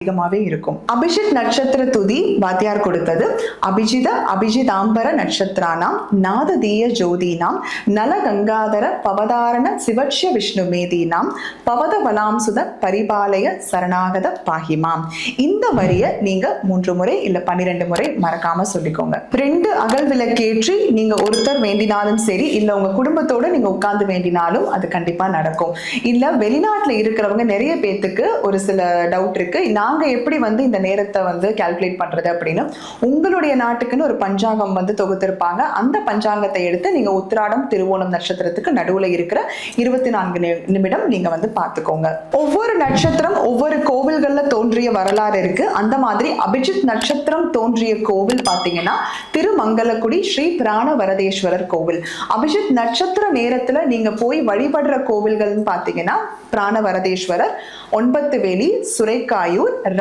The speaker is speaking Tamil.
அதிகமாகவே இருக்கும். அபிஜித் நட்சத்திர துதி வாத்தியார் கொடுத்தது. அபிஜித அபிஜிதாம்பர நட்சத்திரானாம் நாததீய ஜோதினாம் நல கங்காதர பவதாரண சிவட்ச விஷ்ணு மேதீனாம் பவத வலாம்சுத பரிபாலய சரணாகத பாகிமாம். இந்த வரிய நீங்க மூன்று முறை இல்ல பன்னிரெண்டு முறை மறக்காம சொல்லிக்கோங்க. ரெண்டு அகல் விளக்கேற்றி நீங்க ஒருத்தர் வேண்டினாலும் சரி இல்ல உங்க குடும்பத்தோட நீங்க உட்கார்ந்து வேண்டினாலும் அது கண்டிப்பா நடக்கும். இல்ல வெளிநாட்டுல இருக்கிறவங்க நிறைய பேத்துக்கு ஒரு சில டவுட் இருக்கு. நாங்க எப்படி வந்து இந்த நேரத்தை வந்து கால்குலேட் பண்றது அப்படின்னு உங்களுடைய நாட்டுக்குன்னு ஒரு பஞ்சாங்கம் வந்து தொகுத்திருப்பாங்க. அந்த பஞ்சாங்கத்தை எடுத்து நீங்க உத்திராடம் திருவோணம் நட்சத்திரத்துக்கு நடுவுல இருக்கிற இருபத்தி நான்கு நி- நிமிடம் நீங்க வந்து பார்த்துக்கோங்க. ஒவ்வொரு நட்சத்திரம் ஒவ்வொரு கோவில் தோன்றிய வரலாறு இருக்கு. அந்த மாதிரி அபிஜித் நட்சத்திரம் தோன்றிய கோவில் பாத்தீங்கன்னா திருமங்கலக்குடி ஸ்ரீ பிராண வரதேஸ்வரர் கோவில். அபிஜித் நட்சத்திர நேரத்துல நீங்க போய் வழிபடுற கோவில்கள்னு பாத்தீங்கன்னா பிராண வரதேஸ்வரர் ஒன்பத்து வேலி சுரைக்காயூர்